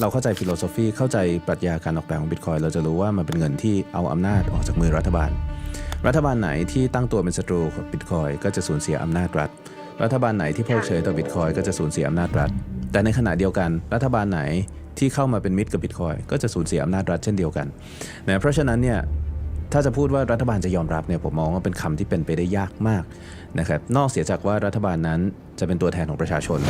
เราเข้าใจฟิโลโซฟีเข้าใจปรัชญาการออกแบบของบิตคอยเราจะรู้ว่ามันเป็นเงินที่เอาอำนาจออกจากมือรัฐบาล รัฐบาลไหนที่ตั้งตัวเป็นศัตรูของบิตคอยก็จะสูญเสียอำนาจรัฐ รัฐบาลไหนที่เพิกเฉยต่อบิตคอยก็จะสูญเสียอำนาจรัฐ แต่ในขณะเดียวกัน รัฐบาลไหนที่เข้ามาเป็นมิตรกับบิตคอยก็จะสูญเสียอำนาจรัฐเช่นเดียวกันนะเพราะฉะนั้นเนี่ยถ้าจะพูดว่ารัฐบาลจะยอมรับเนี่ยผมมองว่าเป็นคำที่เป็นไปได้ยากมากนะครับนอกเสียจากว่ารัฐบาลนั้นจะเป็นตัวแทนของประชาชน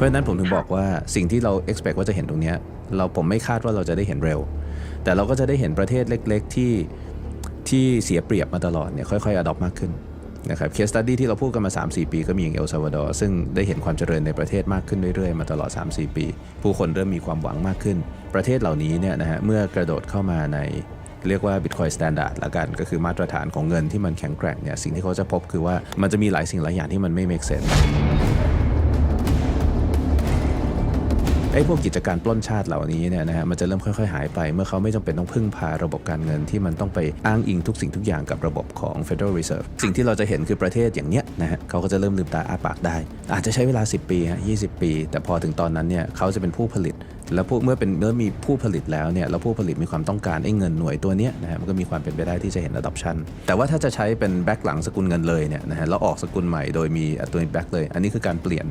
ราะฉะนั้นผมถึงบอกว่าสิ่งที่เรา expect ว่าจะเห็นตรงนี้เราผมไม่คาดว่าเราจะได้เห็นเร็ว แต่เราก็จะได้เห็นประเทศเล็ก ๆ ที่ที่เสียเปรียบมาตลอดเนี่ยค่อยๆ adopt มากขึ้นนะครับเคสตัดดี้ที่เราพูดกันมา 3-4 ปีก็มีอย่างเอลซาวาดอร์ซึ่งได้เห็นความเจริญในประเทศมากขึ้นเรื่อยๆ มาตลอด 3-4 ปี ผู้คนเริ่มมีความหวังมากขึ้น ประเทศเหล่านี้เนี่ยนะฮะเมื่อกระโดดเข้ามาในเรียกว่า Bitcoin Standard ละกัน ก็คือมาตรฐานของเงินที่มันแข็งแกร่งเนี่ยสิ่งที่เขาจะพบคือว่ามันจะมีหลายสิ่งหลายอย่างที่มันไม่ make sense ไอ้พวกกิจการปล้นชาติเหล่านี้เนี่ยนะฮะมันจะเริ่มค่อยๆ หายไป เมื่อเขาไม่จำเป็นต้องพึ่งพาระบบการเงินที่มันต้องไปอ้างอิงทุกสิ่งทุกอย่างกับระบบของ Federal Reserve สิ่งที่เราจะเห็นคือประเทศอย่างเนี้ยนะฮะเขาก็จะเริ่มลืมตาอ้าปากได้ อาจจะใช้เวลา 10 ปีฮะ20 ปี แต่พอถึงตอนนั้นเนี่ยเขาจะเป็นผู้ผลิต แล้วพวกเมื่อเป็นเมื่อมีผู้ผลิตแล้วเนี่ยแล้วผู้ผลิตมีความต้องการไอ้เงินหน่วยตัวเนี้ยนะฮะมันก็มีความเป็นไปได้ที่จะเห็น adoption แต่ว่าถ้าจะใช้เป็นแบ็กหลังสกุลเงินเลยเนี่ยนะฮะแล้วออกสกุลใหม่โดยมีตัวแบ็กเลย อันนี้คือการเปลี่ยน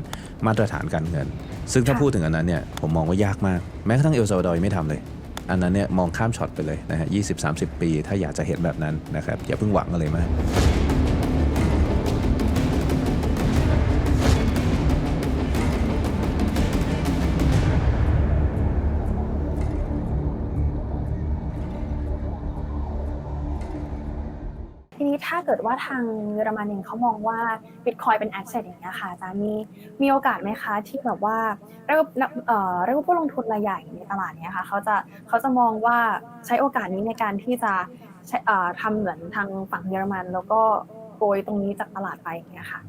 มาตรฐานการเงิน ซึ่งถ้าพูดถึงอันนั้นเนี่ยผมมองว่ายากมาก แม้กระทั่งเอลซาวดอร์ยังไม่ทำเลยอันนั้นเนี่ยมองข้ามช็อตไปเลยนะฮะ20 30ปี ถ้าอยากจะเห็นแบบนั้นนะครับอย่าเพิ่งหวังอะไรมาก ทางเยอรมันเองเขามองว่าบิตคอยเป็นแอสเซทอย่างเงี้ยค่ะอาจารย์มีมีโอกาสไหมคะที่แบบว่าเรียกว่าเอ่อเรียกว่าผู้ลงทุนรายใหญ่ในตลาดเนี้ยค่ะเขาจะเขาจะมองว่าใช้โอกาสนี้ในการที่จะใช้เอ่อทำเหมือนทางฝั่งเยอรมัน แล้วก็โกยตรงนี้จากตลาดไปอย่างเงี้ยค่ะ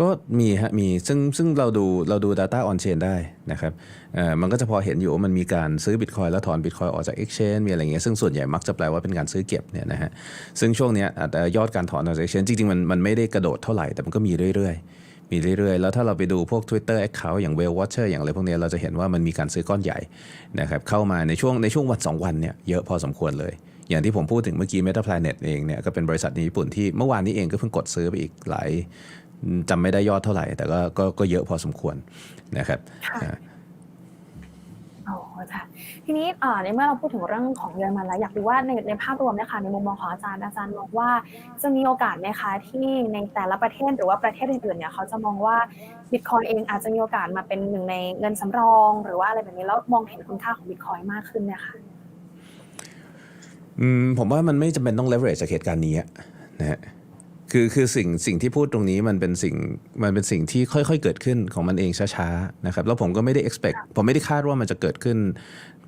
ก็มีฮะมีซึ่งซึ่งเราดูเราดู Data on chain ได้นะครับเอ่อมันก็จะพอเห็นอยู่ว่ามันมีการซื้อ Bitcoin แล้วถอน Bitcoin ออกจาก Exchange มีอะไรเงี้ยซึ่งส่วนใหญ่มักจะแปลว่าเป็นการซื้อเก็บเนี่ยนะฮะซึ่งช่วงเนี้ยยอดการถอนออกจาก Exchange จริงๆมันมันไม่ได้กระโดดเท่าไหร่ แต่มันก็มีเรื่อยๆ มีเรื่อยๆ แล้วถ้าเราไปดูพวก Twitter Account อย่าง Whale Watcher อย่างอะไรพวกเนี้ยเราจะเห็นว่ามันมีการซื้อก้อนใหญ่นะครับเข้ามาในช่วงในช่วงวันสองวันเนี่ยเยอะพอสมควรเลยอย่างที่ผมพูดถึงเมื่อกี้ Meta Planet เองเนี่ยก็เป็นบริษัทในญี่ปุ่นที่เมื่อวานนี้เองก็เพิ่งกดซื้อไปอีกหลาย จำไม่ได้ยอดเท่าไหร่ แต่ก็ก็ก็เยอะพอสมควรนะครับค่ะอ่าอ๋อค่ะทีนี้เอ่อในเมื่อเราพูดถึงเรื่องของเยอรมันแล้วอยากรู้ว่าในในภาพรวมเนะคะในมุมมองของอาจารย์อาจารย์มองว่าจะมีโอกาสไหมคะที่ในแต่ละประเทศหรือว่าประเทศอื่นๆเนี่ยเขาจะมองว่าบิตคอยเองอาจจะมีโอกาสมาเป็นหนึ่งในเงินสำรอง หรือว่าอะไรแบบนี้แล้วมองเห็นคุณค่าของบิตคอยมากขึ้นเนี่ยค่ะอืมผมว่ามันไม่จำเป็นต้อง leverage จากเหตุการณ์นี้อะนะฮะ คือคือสิ่งสิ่งที่พูดตรงนี้มันเป็นสิ่งมันเป็นสิ่งที่ค่อยๆเกิดขึ้นของมันเองช้าๆนะครับแล้วผมก็ไม่ได้ expect ผมไม่ได้คาดว่ามันจะเกิดขึ้น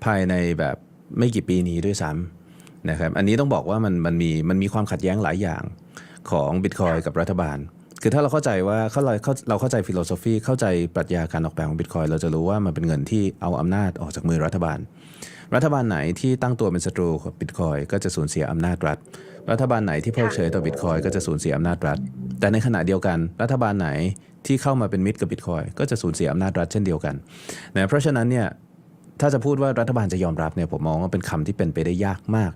ภายในแบบไม่กี่ปีนี้ด้วยซ้ำนะครับอันนี้ต้องบอกว่ามันมันมีมันมีความขัดแย้งหลายอย่างของ Bitcoin กับรัฐบาล คือถ้าเราเข้าใจว่าเข้าเราเข้าเราเข้าใจฟิโลโซฟีเข้าใจปรัชญาการออกแบบของ Bitcoin เราจะรู้ว่ามันเป็นเงินที่เอาอำนาจออกจากมือรัฐบาล รัฐบาลไหนที่ตั้งตัวเป็นศัตรูกับบิตคอยก็จะสูญเสียอำนาจรัฐ รัฐบาลไหนที่เพิกเฉยต่อบิตคอยก็จะสูญเสียอำนาจรัฐ แต่ในขณะเดียวกัน รัฐบาลไหนที่เข้ามาเป็นมิตรกับบิตคอยก็จะสูญเสียอำนาจรัฐเช่นเดียวกันนะเพราะฉะนั้นเนี่ย ถ้าจะพูดว่ารัฐบาลจะยอมรับเนี่ยผมมองว่าเป็นคำที่เป็นไปได้ยากมาก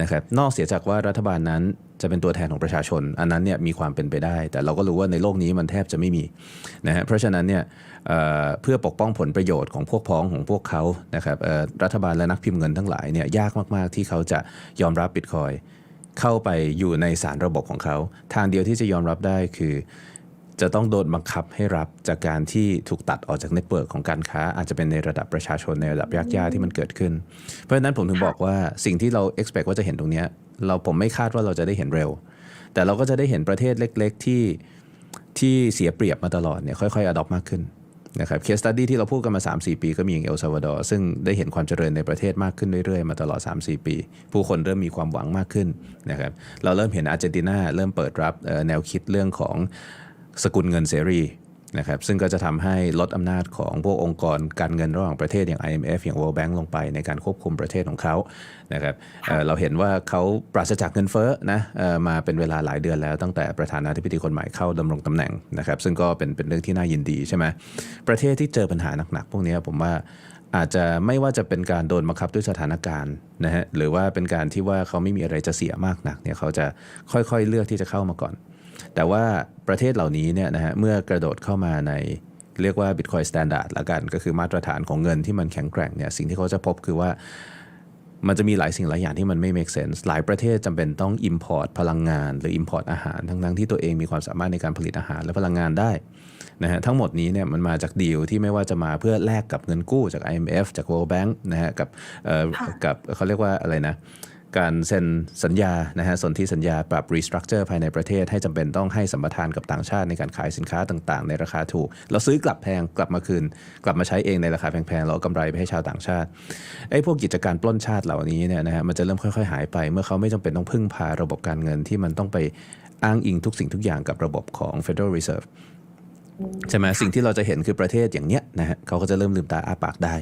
นะครับนอกเสียจากว่ารัฐบาลนั้นจะเป็นตัวแทนของประชาชน อันนั้นเนี่ยมีความเป็นไปได้ แต่เราก็รู้ว่าในโลกนี้มันแทบจะไม่มีนะฮะเพราะฉะนั้นเนี่ยเเพื่อปกป้องผลประโยชน์ของพวกพ้องของพวกเขานะครับรัฐบาลและนักพิมพ์เงินทั้งหลายเนี่ยยากมาก ๆ ที่เขาจะยอมรับบิตคอยเข้าไปอยู่ในสารระบบของเขา ทางเดียวที่จะยอมรับได้คือ จะต้องโดนบังคับให้รับจากการที่ถูกตัดออกจากเน็ตเวิร์กของการค้า อาจจะเป็นในระดับประชาชนในระดับยากย่าที่มันเกิดขึ้น เพราะฉะนั้นผมถึงบอกว่าสิ่งที่เรา expect ว่าจะเห็นตรงนี้เราผมไม่คาดว่าเราจะได้เห็นเร็ว แต่เราก็จะได้เห็นประเทศเล็ก ๆ ที่ที่เสียเปรียบมาตลอดเนี่ยค่อยๆ adopt มากขึ้นนะครับเคสตัดดี้ที่เราพูดกันมา 3-4 ปีก็มีอย่างเอลซาวาดอร์ซึ่งได้เห็นความเจริญในประเทศมากขึ้นเรื่อยๆ มาตลอด 3-4 ปี ผู้คนเริ่มมีความหวังมากขึ้นนะครับเราเริ่มเห็นอาร์เจนตินาเริ่มเปิดรับแนวคิดเรื่องของ สกุลเงินเสรีนะครับซึ่งก็จะทำให้ลดอำนาจของพวกองค์กรการเงินระหว่างประเทศอย่าง IMF อย่าง World Bank ลงไปในการควบคุมประเทศของเขานะครับเอ่อเราเห็นว่าเขาปราศจากเงินเฟ้อนะเอ่อมาเป็นเวลาหลายเดือนแล้วตั้งแต่ประธานาธิบดีคนใหม่เข้าดำรงตำแหน่งนะครับซึ่งก็เป็นเป็นเรื่องที่น่ายินดีใช่ไหมประเทศที่เจอปัญหาหนักๆพวกนี้ผมว่าอาจจะไม่ว่าจะเป็นการโดนบังคับด้วยสถานการณ์นะฮะหรือว่าเป็นการที่ว่าเขาไม่มีอะไรจะเสียมากนักเนี่ยเขาจะค่อยๆเลือกที่จะเข้ามาก่อน แต่ว่าประเทศเหล่านี้เนี่ยนะฮะเมื่อกระโดดเข้ามาในเรียกว่า Bitcoin Standard ละกันก็คือมาตรฐานของเงินที่มันแข็งแกร่งเนี่ยสิ่งที่เขาจะพบคือว่ามันจะมีหลายสิ่งหลายอย่างที่มันไม่ make sense หลายประเทศจำเป็นต้อง import พลังงาน หรือ import อาหาร ทั้งๆที่ตัวเองมีความสามารถในการผลิตอาหารและพลังงานได้นะฮะทั้งหมดนี้เนี่ยมันมาจากดีลที่ไม่ว่าจะมาเพื่อแลกกับเงินกู้จาก IMF จาก World Bank นะฮะกับเอ่อค่ะกับเขาเรียกว่าอะไรนะ การเซ็นสัญญานะฮะสนธิสัญญาปรับ restructure ภายในประเทศ ให้จำเป็นต้องให้สัมปทานกับต่างชาติในการขายสินค้าต่างๆ ในราคาถูก เราซื้อกลับแพงกลับมาคืน กลับมาใช้เองในราคาแพงๆแล้วเอากำไรไปให้ชาวต่างชาติไอ้พวกกิจการปล้นชาติเหล่านี้เนี่ยนะฮะมันจะเริ่มค่อยๆ หายไป เมื่อเขาไม่จำเป็นต้องพึ่งพาระบบการเงินที่มันต้องไปอ้างอิงทุกสิ่งทุกอย่างกับระบบของ Federal Reserve ใช่ไหมสิ่งที่เราจะเห็นคือประเทศอย่างเนี้ยนะฮะเขาก็จะเริ่มลืมตาอ้าปากได้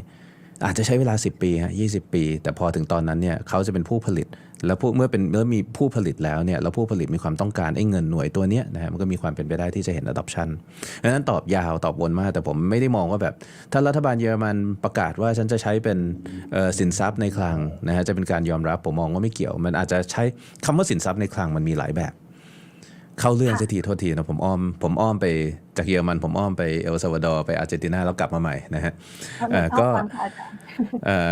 อาจจะใช้เวลา 10 ปีฮะ20ปี แต่พอถึงตอนนั้นเนี่ยเขาจะเป็นผู้ผลิต แล้วเมื่อเป็นเมื่อมีผู้ผลิตแล้วเนี่ยแล้วผู้ผลิตมีความต้องการไอ้เงินหน่วยตัวเนี้ยนะฮะมันก็มีความเป็นไปได้ที่จะเห็น adoption ดังนั้นตอบยาวตอบวนมาก แต่ผมไม่ได้มองว่าแบบ ถ้ารัฐบาลเยอรมันประกาศว่าฉันจะใช้เป็นสินทรัพย์ในคลังนะฮะจะเป็นการยอมรับผมมองว่าไม่เกี่ยว มันอาจจะใช้คำว่าสินทรัพย์ในคลังมันมีหลายแบบ เข้าเรื่องค่ะสักทีโทษทีนะผมอ้อมผมอ้อมไปจากเยอรมันผมอ้อมไปเอลซาวาดอร์ไปอาร์เจนตินาแล้วกลับมาใหม่นะฮะเอ่อก็ชอบฟังค่ะอาจารย์เอ่อ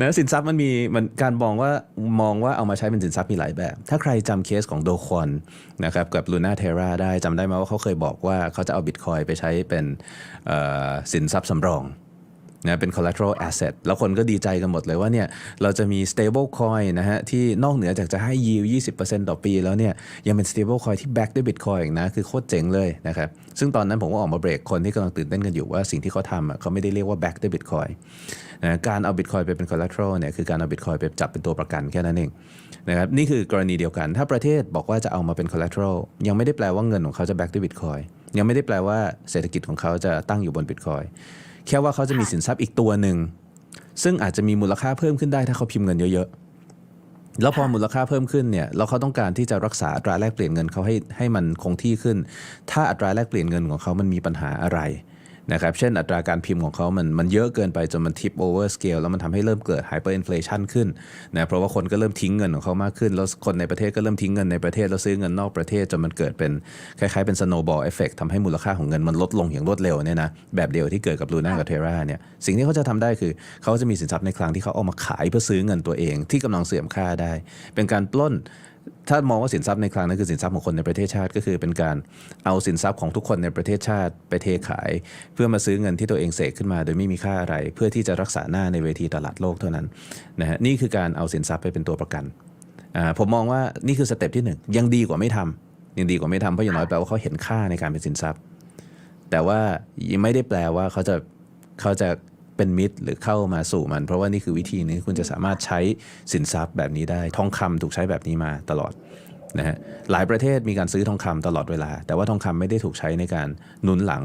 นะสินทรัพย์มันมีมันการมองว่ามองว่าเอามาใช้เป็นสินทรัพย์มีหลายแบบ ถ้าใครจำเคสของโดคอนนะครับกับลูน่าเทราได้จำได้ไหมว่าเขาเคยบอกว่าเขาจะเอาบิตคอยไปใช้เป็นเอ่อสินทรัพย์สำรอง นะเป็น collateral asset แล้วคนก็ดีใจกันหมดเลยว่าเนี่ยเราจะมี stable coin นะฮะที่นอกเหนือจากจะให้ yield 20%ต่อปีแล้วเนี่ยยังเป็น stable coin ที่ back ด้วย bitcoin อีกนะ คือโคตรเจ๋งเลยนะครับ ซึ่งตอนนั้นผมก็ออกมาเบรกคนที่กำลังตื่นเต้นกันอยู่ว่าสิ่งที่เขาทำอะเขาไม่ได้เรียกว่า back ด้วย bitcoin นะการเอา bitcoin ไปเป็น collateral เนี่ยคือการเอา bitcoin ไปจับเป็นตัวประกันแค่นั้นเองนะครับนี่คือกรณีเดียวกัน ถ้าประเทศบอกว่าจะเอามาเป็น collateral ยังไม่ได้แปลว่าเงินของเขาจะ back ด้วย bitcoin ยังไม่ได้แปลว่าเศรษฐกิจของเขาจะตั้งอยู่บน bitcoin แค่ว่าเขาจะมีสินทรัพย์อีกตัวหนึ่ง ซึ่งอาจจะมีมูลค่าเพิ่มขึ้นได้ถ้าเขาพิมพ์เงินเยอะๆ แล้วพอมูลค่าเพิ่มขึ้นเนี่ยแล้วเขาต้องการที่จะรักษาอัตราแลกเปลี่ยนเงินเขาให้ให้มันคงที่ขึ้น ถ้าอัตราแลกเปลี่ยนเงินของเขามันมีปัญหาอะไร นะครับเช่นอัตราการพิมพ์ของเขามันมันเยอะเกินไปจนมันทิปโอเวอร์สเกลแล้วมันทำให้เริ่มเกิดไฮเปอร์อินฟลชันขึ้นนะเพราะว่าคนก็เริ่มทิ้งเงินของเขามากขึ้น แล้วคนในประเทศก็เริ่มทิ้งเงินในประเทศแล้วซื้อเงินนอกประเทศจนมันเกิดเป็นคล้ายๆเป็น snowball effect ทำให้มูลค่าของเงินมันลดลงอย่างรวดเร็วเนี่ยนะแบบเดียวที่เกิดกับลูน่ากับเทราเนี่ยสิ่งที่เขาจะทำได้คือเขาจะมีสินทรัพย์ในคลังที่เขาเอามาขายเพื่อซื้อเงินตัวเองที่กำลังเสื่อมค่าได้ เป็นการปล้น ถ้ามองว่าสินทรัพย์ในคลังนั้นคือสินทรัพย์ของคนในประเทศชาติ ก็คือเป็นการเอาสินทรัพย์ของทุกคนในประเทศชาติไปเทขาย เพื่อมาซื้อเงินที่ตัวเองเสกขึ้นมา โดยไม่มีค่าอะไร เพื่อที่จะรักษาหน้าในเวทีตลาดโลกเท่านั้นนะฮะนี่คือการเอาสินทรัพย์ไปเป็นตัวประกันอ่าผมมองว่านี่คือสเต็ปที่หนึ่งยังดีกว่าไม่ทำยังดีกว่าไม่ทำเพราะอย่างน้อยแปลว่าเขาเห็นค่าในการเป็นสินทรัพย์ แต่ว่ายังไม่ได้แปลว่าเขาจะเขาจะ เป็นมิตรหรือเข้ามาสู่มัน เพราะว่านี่คือวิธีหนึงที่คุณจะสามารถใช้สินทรัพย์แบบนี้ได้ทองคำถูกใช้แบบนี้มาตลอดนะฮะหลายประเทศมีการซื้อทองคำตลอดเวลา แต่ว่าทองคำไม่ได้ถูกใช้ในการหนุนหลัง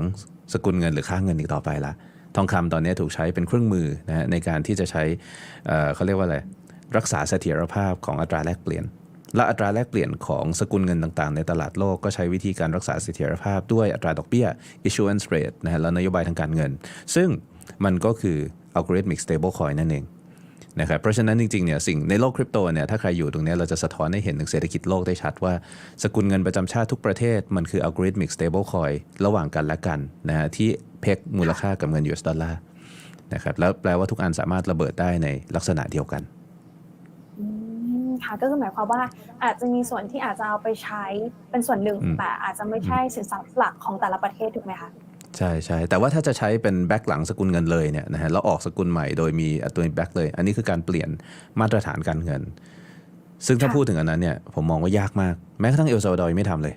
สกุลเงินหรือค่าเงินอีกต่อไปละทองคำตอนนี้ถูกใช้เป็นเครื่องมือนะฮะในการที่จะใช้เอ่อเขาเรียกว่าอะไรรักษาเสถียรภาพของอัตราแลกเปลี่ยน และอัตราแลกเปลี่ยนของสกุลเงินต่างๆ ในตลาดโลกก็ใช้วิธีการรักษาเสถียรภาพด้วยอัตราดอกเบี้ย issuance rate นะฮะและนโยบายทางการเงิน ซึ่ง มันก็คือ algorithmic stable coin นั่นเองนะครับเพราะฉะนั้นจริงๆเนี่ยสิ่งในโลกคริปโตเนี่ยถ้าใครอยู่ตรงเนี้ยเราจะสะท้อนให้เห็นถึงเศรษฐกิจโลกได้ชัดว่า สกุลเงินประจำชาติทุกประเทศมันคือ algorithmic stable coin ระหว่างกันและกันนะฮะที่เพกมูลค่ากับเงิน US ดอลลาร์นะครับแล้วแปลว่าทุกอันสามารถระเบิดได้ในลักษณะเดียวกันอืมค่ะก็คือหมายความว่าอาจจะมีส่วนที่อาจจะเอาไปใช้เป็นส่วนหนึ่งอืมแต่อาจจะไม่ใช่สินทรัพย์หลักของแต่ละประเทศถูกไหมคะ ใช่ใช่แต่ว่าถ้าจะใช้เป็นแบ็กหลังสกุลเงินเลยเนี่ยนะฮะแล้วออกสกุลใหม่โดยมีตัวแบ็กเลย อันนี้คือการเปลี่ยนมาตรฐานการเงิน ซึ่งถ้าค่ะพูดถึงอันนั้นเนี่ยผมมองว่ายากมาก แม้กระทั่งเอลซาวาดอร์ยังไม่ทำเลย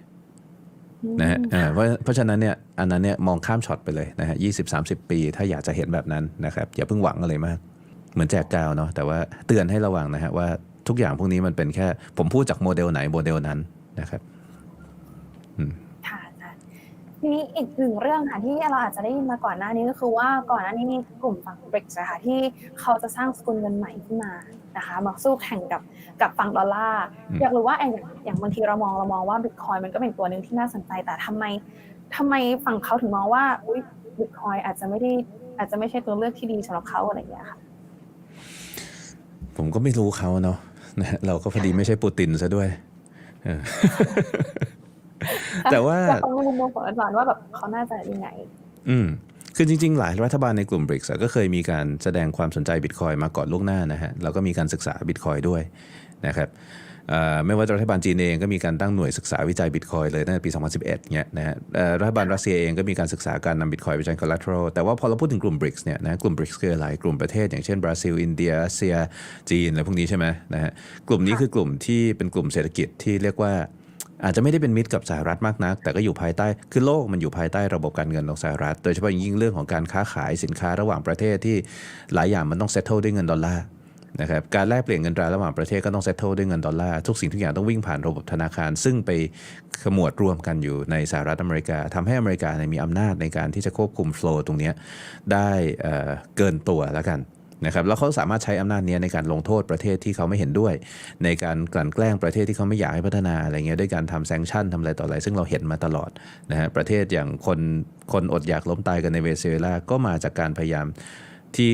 นะฮะอืมเออเพราะเพราะฉะนั้นเนี่ยอันนั้นเนี่ยมองข้ามช็อตไปเลยนะฮะยี่สิบสามสิบปี ถ้าอยากจะเห็นแบบนั้นนะครับอย่าเพิ่งหวังอะไรมาก เหมือนแจกกาวเนาะแต่ว่าเตือนให้ระวังนะฮะว่าทุกอย่างพวกนี้มันเป็นแค่ผมพูดจากโมเดลไหนโมเดลนั้นนะครับค่ะอาจารย์ ทีนี้อีกหนึ่งเรื่องค่ะที่เราอาจจะได้ยินมาก่อนหน้านี้ก็คือว่าก่อนหน้านี้มีกลุ่มฝั่ง BRICS อะค่ะที่เขาจะสร้างสกุลเงินใหม่ขึ้นมานะคะมาสู้แข่งกับกับฝั่งดอลลาร์อยากรู้ว่าอย่างอย่างบางทีเรามองเรามองว่าบิตคอยมันก็เป็นตัวหนึ่งที่น่าสนใจแต่ทำไมทำไมฝั่งเขาถึงมองว่าอุ้ยบิตคอยอาจจะไม่ได้อาจจะไม่ใช่ตัวเลือกที่ดีสำหรับเขาอะไรอย่างเงี้ยค่ะผมก็ไม่รู้เขาเนาะนะฮะเราก็พอดีไม่ใช่ปูตินซะด้วยเออ แต่ว่าจะต้องมุมมองของอาจารย์ว่าแบบเขาน่าจะยังไง อืมคือจริงๆ หลายรัฐบาลในกลุ่ม BRICS อะก็เคยมีการแสดงความสนใจบิตคอยมาก่อนล่วงหน้านะฮะแล้วก็มีการศึกษาบิตคอยด้วยนะครับเอ่อไม่ว่าจะรัฐบาลจีนเองก็มีการตั้งหน่วยศึกษาวิจัยบิตคอยเลยตั้งแต่ปี 2011เนี่ยนะฮะเอ่อรัฐบาลรัสเซียเองก็มีการศึกษาการนำบิตคอยไปใช้ collateral แต่ว่าพอเราพูดถึงกลุ่ม BRICS เนี่ยนะกลุ่ม BRICS คืออะไรกลุ่มประเทศ อย่างเช่นบราซิล อินเดียรัสเซียจีนอะไรพวกนี้ใช่ไหมนะฮะกลุ่มนี้คือกลุ่มที่เป็นกลุ่มเศรษฐกิจที่เรียกว่า อาจจะไม่ได้เป็นมิตรกับสหรัฐมากนัก แต่ก็อยู่ภายใต้คือโลกมันอยู่ภายใต้ระบบการเงินของสหรัฐ โดยเฉพาะยิ่งเรื่องของการค้าขายสินค้าระหว่างประเทศที่หลายอย่างมันต้องเซ t ต l e ด้วยเงินดอลลาร์นะครับการแลกเปลี่ยนเงินตราระหว่างประเทศก็ต้องเซ t ต l e ด้วยเงินดอลลาร์ทุกสิ่งทุกอย่างต้องวิ่งผ่านระบบธนาคาร ซึ่งไปขมวดรวมกันอยู่ในสหรัฐอเมริกาทำให้อเมริกาเนี่ยมีอำนาจในการที่จะควบคุมโฟล์ตรงนี้ได้เกินตัวแล้วกัน นะครับแล้วเขาสามารถใช้อำนาจเนี้ยในการลงโทษประเทศที่เขาไม่เห็นด้วย ในการกลั่นแกล้งประเทศที่เขาไม่อยากให้พัฒนาอะไรเงี้ยด้วยการทำแซงชั่นทำอะไรต่ออะไร ซึ่งเราเห็นมาตลอดนะฮะประเทศอย่างคนคนอดอยากล้มตายกันในเวเนซุเอลาก็มาจากการพยายามที่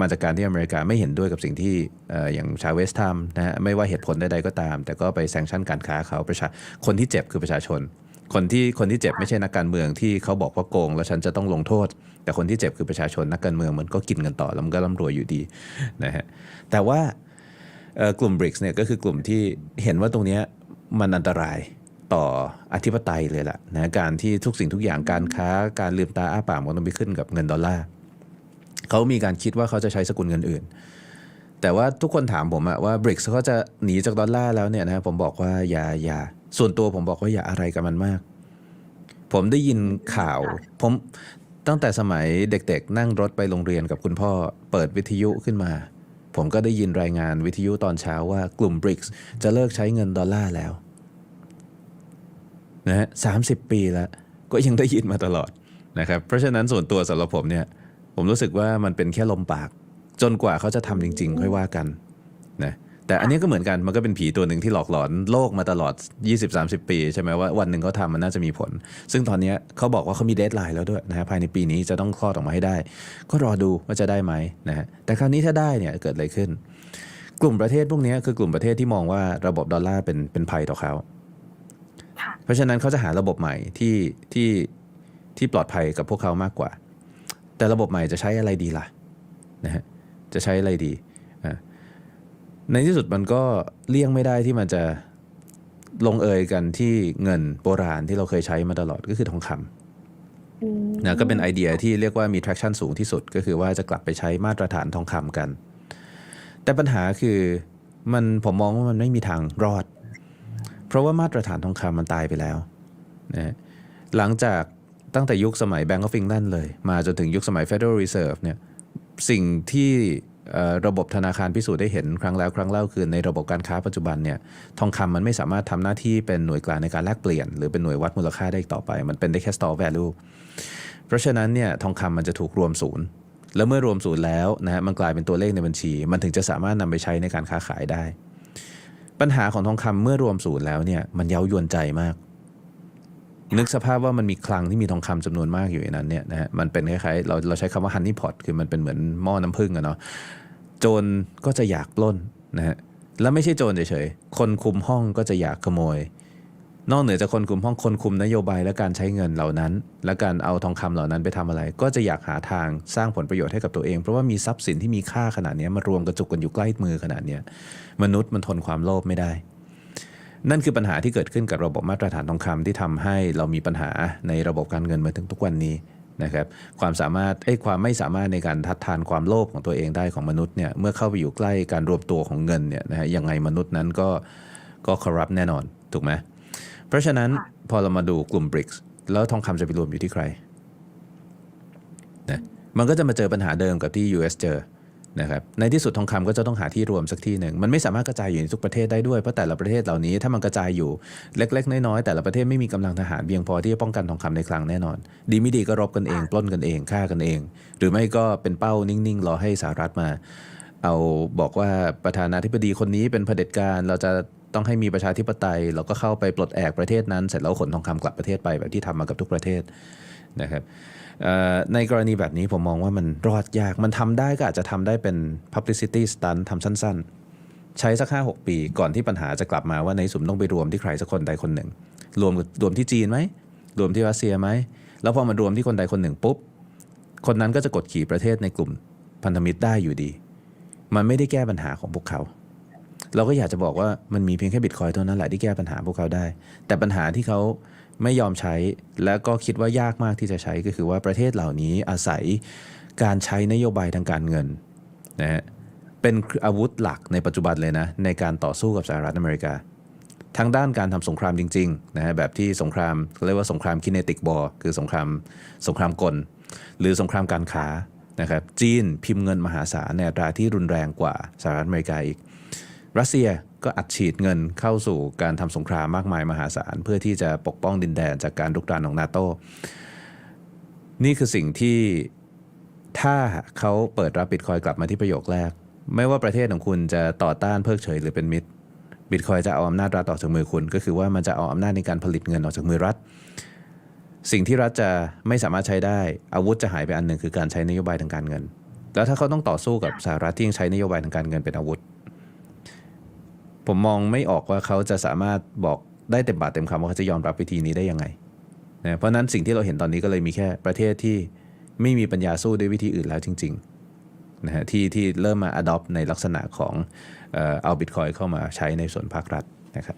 มาจากการที่อเมริกาไม่เห็นด้วยกับสิ่งที่เอ่ออย่างชาเวสทำนะฮะไม่ว่าเหตุผลใดๆก็ตาม แต่ก็ไปแซงชั่นการค้าเขาประชาคนที่เจ็บคือประชาชน คนที่คนที่เจ็บไม่ใช่นักการเมืองที่เขาบอกว่าโกง แล้วฉันจะต้องลงโทษ แต่คนที่เจ็บคือประชาชนนักการเมืองมันก็กินกันต่อแล้วมันก็ร่ำรวยอยู่ดีนะฮะแต่ว่าเอ่อกลุ่ม BRICS เนี่ยก็คือกลุ่มที่เห็นว่าตรงเนี้ยมันอันตรายต่ออธิปไตยเลยล่ะนะการที่ทุกสิ่งทุกอย่างการค้าการลืมตาอ้าปากมันต้องไปขึ้นกับเงินดอลลาร์เขามีการคิดว่าเขาจะใช้สกุลเงินอื่น แต่ว่าทุกคนถามผมอะว่า BRICS เขาจะหนีจากดอลลาร์แล้วเนี่ยนะผมบอกว่าอย่าอย่าส่วนตัวผมบอกว่าอย่าอะไรกับมันมาก ผมได้ยินข่าว ผม ตั้งแต่สมัยเด็กๆ นั่งรถไปโรงเรียนกับคุณพ่อเปิดวิทยุขึ้นมา ผมก็ได้ยินรายงานวิทยุตอนเช้าว่ากลุ่ม BRICS จะเลิกใช้เงินดอลลาร์แล้วนะฮะสามสิบปีแล้วก็ยังได้ยินมาตลอดนะครับเพราะฉะนั้นส่วนตัวสำหรับผมเนี่ยผมรู้สึกว่ามันเป็นแค่ลมปาก จนกว่าเขาจะทำจริง ๆ ค่อยว่ากันนะ แต่อันนี้ก็เหมือนกันมันก็เป็นผีตัวหนึ่งที่หลอกหลอนโลกมาตลอด 20-30 ปี ใช่ไหมว่าวันหนึ่งเขาทำมันน่าจะมีผล ซึ่งตอนเนี้ยเขาบอกว่าเขามีเดทไลน์แล้วด้วยนะฮะภายในปีนี้จะต้องคลอดออกมาให้ได้ ก็รอดูว่าจะได้ไหมนะฮะแต่คราวนี้ถ้าได้เนี่ยเกิดอะไรขึ้น กลุ่มประเทศพวกเนี้ยคือกลุ่มประเทศที่มองว่าระบบดอลลาร์เป็นเป็นภัยต่อเขาค่ะเพราะฉะนั้นเขาจะหาระบบใหม่ที่ที่ที่ปลอดภัยกับพวกเขามากกว่า แต่ระบบใหม่จะใช้อะไรดีล่ะนะฮะจะใช้อะไรดีอะ ในที่สุดมันก็เลี่ยงไม่ได้ที่มันจะลงเอยกันที่เงินโบราณที่เราเคยใช้มาตลอดก็คือทองคำอืมนะก็เป็นไอเดียที่เรียกว่ามี traction สูงที่สุด ก็คือว่าจะกลับไปใช้มาตรฐานทองคำกัน แต่ปัญหาคือมันผมมองว่ามันไม่มีทางรอด เพราะว่ามาตรฐานทองคำมันตายไปแล้วนะหลังจากตั้งแต่ยุคสมัย Bank of England เลย มาจนถึงยุคสมัย Federal Reserve เนี่ยสิ่งที่เอ่อ ระบบธนาคารพิสูจน์ได้เห็นครั้งแล้วครั้งเล่าคือในระบบการค้าปัจจุบันเนี่ยทองคำมันไม่สามารถทำหน้าที่เป็นหน่วยกลางในการแลกเปลี่ยน หรือเป็นหน่วยวัดมูลค่าได้อีกต่อไป มันเป็นได้แค่ store value เพราะฉะนั้นเนี่ยทองคำมันจะถูกรวมศูนย์แล้วเมื่อรวมศูนย์แล้วนะฮะมันกลายเป็นตัวเลขในบัญชี มันถึงจะสามารถนำไปใช้ในการค้าขายได้ ปัญหาของทองคำเมื่อรวมศูนย์แล้วเนี่ยมันเย้ายวนใจมาก นึกสภาพว่ามันมีคลังที่มีทองคำจำนวนมากอยู่ในนั้นเนี่ยนะฮะมันเป็นคล้ายๆเราเราใช้คำว่าฮันนี่พอตคือมันเป็นเหมือนหม้อน้ำผึ้งอะเนาะโจรก็จะอยากปล้นนะฮะแล้วไม่ใช่โจรเฉยๆคนคุมห้องก็จะอยากขโมย นอกเหนือจากคนคุมห้องคนคุมนโยบายและการใช้เงินเหล่านั้น และการเอาทองคำเหล่านั้นไปทำอะไร ก็จะอยากหาทางสร้างผลประโยชน์ให้กับตัวเอง เพราะว่ามีทรัพย์สินที่มีค่าขนาดนี้มารวมกระจุกกันอยู่ใกล้มือขนาดนี้มนุษย์มันทนความโลภไม่ได้ นั่นคือปัญหาที่เกิดขึ้นกับระบบมาตรฐานทองคำที่ทำให้เรามีปัญหาในระบบการเงินมาถึงทุกวันนี้นะครับความสามารถไอ้ยความไม่สามารถในการทัดทานความโลภของตัวเองได้ของมนุษย์เนี่ยเมื่อเข้าไปอยู่ใกล้การรวมตัวของเงินเนี่ยนะฮะยังไงมนุษย์นั้นก็ก็คอร์รัปแน่นอนถูกไหมเพราะฉะนั้นพอเรามาดูกลุ่ม BRICS แล้วทองคำจะไปรวมอยู่ที่ใครนะมันก็จะมาเจอปัญหาเดิมกับที่ US เจอ นะครับในที่สุดทองคำก็จะต้องหาที่รวมสักที่หนึ่งมันไม่สามารถกระจายอยู่ในทุกประเทศได้ด้วยเพราะแต่ละประเทศเหล่านี้ถ้ามันกระจายอยู่เล็ก ๆ น้อยๆแต่ละประเทศไม่มีกำลังทหารเพียงพอที่จะป้องกันทองคำในคลังแน่นอน ดีไม่ดีก็รบกันเองปล้นกันเองฆ่ากันเอง หรือไม่ก็เป็นเป้านิ่งๆรอให้สหรัฐมา เอาบอกว่าประธานาธิบดีคนนี้เป็นเผด็จการเราจะต้องให้มีประชาธิปไตย เราก็เข้าไปปลดแอกประเทศนั้น เสร็จแล้วขนทองคำกลับประเทศไปแบบที่ทำมากับทุกประเทศนะครับเอ่อ ในกรณีแบบนี้ผมมองว่ามันรอดยาก มันทำได้ก็อาจจะทำได้เป็น publicity stunt ทำสั้น ๆ ใช้สักห้าหกปีก่อนที่ปัญหาจะกลับมาว่าในสุมต้องไปรวมที่ใครสักคนใดคนหนึ่ง รวมรวมที่จีนไหม รวมที่รัสเซียไหม แล้วพอมารวมที่คนใดคนหนึ่งปุ๊บ คนนั้นก็จะกดขี่ประเทศในกลุ่มพันธมิตรได้อยู่ดี มันไม่ได้แก้ปัญหาของพวกเขา เราก็อยากจะบอกว่ามันมีเพียงแค่บิตคอยน์เท่านั้นแหละที่แก้ปัญหาพวกเขาได้ แต่ปัญหาที่เขา ไม่ยอมใช้ และก็คิดว่ายากมากที่จะใช้ก็คือว่าประเทศเหล่านี้อาศัยการใช้นโยบายทางการเงินนะฮะเป็นอาวุธหลักในปัจจุบันเลยนะในการต่อสู้กับสหรัฐอเมริกาทางด้านการทำสงครามจริงๆนะฮะแบบที่สงครามเขาเรียกว่าสงครามคินเนติกบอลคือสงครามสงครามกล หรือสงครามการค้านะครับจีนพิมพ์เงินมหาศาลในอัตราที่รุนแรงกว่าสหรัฐอเมริกาอีก รัสเซียก็อัดฉีดเงินเข้าสู่การทำสงครามมากมายมหาศาล เพื่อที่จะปกป้องดินแดนจากการรุกรานของนาโตนี่คือสิ่งที่ถ้าเขาเปิดรับบิตคอยกลับมาที่ประโยคแรก ไม่ว่าประเทศของคุณจะต่อต้านเพิกเฉยหรือเป็นมิตรบิตคอยจะเอาอำนาจรัฐออกจากมือคุณ ก็คือว่ามันจะเอาอำนาจในการผลิตเงินออกจากมือรัฐ สิ่งที่รัฐจะไม่สามารถใช้ได้ อาวุธจะหายไปอันหนึ่งคือการใช้นโยบายทางการเงิน แล้วถ้าเขาต้องต่อสู้กับสหรัฐที่ยังใช้นโยบายทางการเงินเป็นอาวุธ ผมมองไม่ออกว่าเขาจะสามารถบอกได้เต็มปากเต็มคำว่าเขาจะยอมรับวิธีนี้ได้ยังไงนะเพราะนั้นสิ่งที่เราเห็นตอนนี้ก็เลยมีแค่ประเทศที่ไม่มีปัญญาสู้ด้วยวิธีอื่นแล้วจริงๆนะฮะที่ที่เริ่มมา adopt ในลักษณะของเอาบิตคอยเข้ามาใช้ในส่วนภาครัฐนะครับ